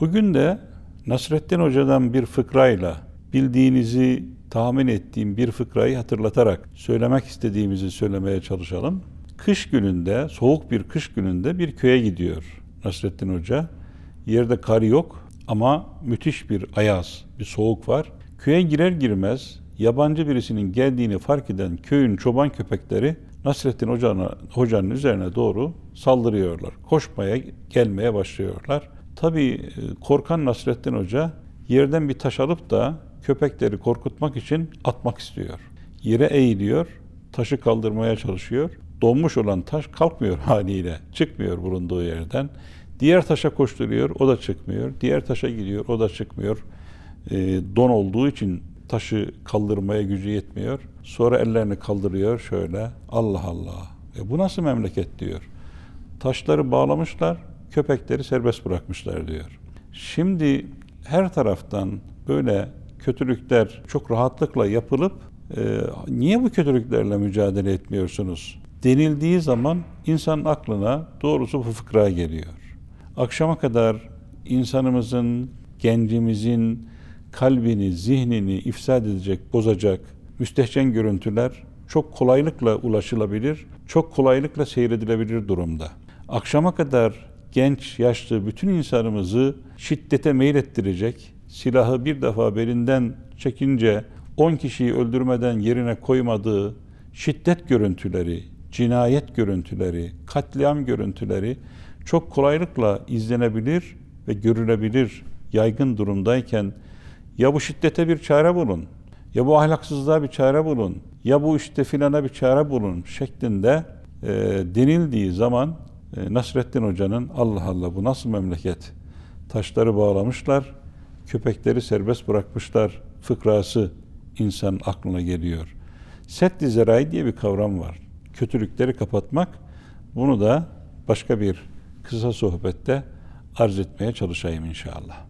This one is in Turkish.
Bugün de Nasrettin Hoca'dan bir fıkrayla bildiğinizi tahmin ettiğim bir fıkrayı hatırlatarak söylemek istediğimizi söylemeye çalışalım. Kış gününde, soğuk bir kış gününde bir köye gidiyor Nasrettin Hoca. Yerde kar yok ama müthiş bir ayaz, bir soğuk var. Köye girer girmez yabancı birisinin geldiğini fark eden köyün çoban köpekleri Nasrettin Hoca'nın, Hoca'nın üzerine doğru saldırıyorlar. Koşmaya, gelmeye başlıyorlar. Tabii e, korkan Nasrettin Hoca yerden bir taş alıp da köpekleri korkutmak için atmak istiyor. Yere eğiliyor, taşı kaldırmaya çalışıyor. Donmuş olan taş kalkmıyor haliyle, çıkmıyor bulunduğu yerden. Diğer taşa koşturuyor, o da çıkmıyor. Diğer taşa gidiyor, o da çıkmıyor. E, don olduğu için taşı kaldırmaya gücü yetmiyor. Sonra ellerini kaldırıyor şöyle. Allah Allah. E bu nasıl memleket diyor. Taşları bağlamışlar, köpekleri serbest bırakmışlar diyor. Şimdi her taraftan böyle kötülükler çok rahatlıkla yapılıp e, niye bu kötülüklerle mücadele etmiyorsunuz denildiği zaman insanın aklına doğrusu bu fıkra geliyor. Akşama kadar insanımızın, gencimizin kalbini, zihnini ifsad edecek, bozacak müstehcen görüntüler çok kolaylıkla ulaşılabilir, çok kolaylıkla seyredilebilir durumda. Akşama kadar genç, yaşlı bütün insanımızı şiddete meylettirecek, silahı bir defa belinden çekince 10 kişiyi öldürmeden yerine koymadığı şiddet görüntüleri, cinayet görüntüleri, katliam görüntüleri çok kolaylıkla izlenebilir ve görülebilir yaygın durumdayken ya bu şiddete bir çare bulun, ya bu ahlaksızlığa bir çare bulun, ya bu işte filana bir çare bulun şeklinde e, denildiği zaman Nasrettin Hoca'nın Allah Allah bu nasıl memleket? Taşları bağlamışlar, köpekleri serbest bırakmışlar fıkrası insan aklına geliyor. Seddi zerai diye bir kavram var. Kötülükleri kapatmak. Bunu da başka bir kısa sohbette arz etmeye çalışayım inşallah.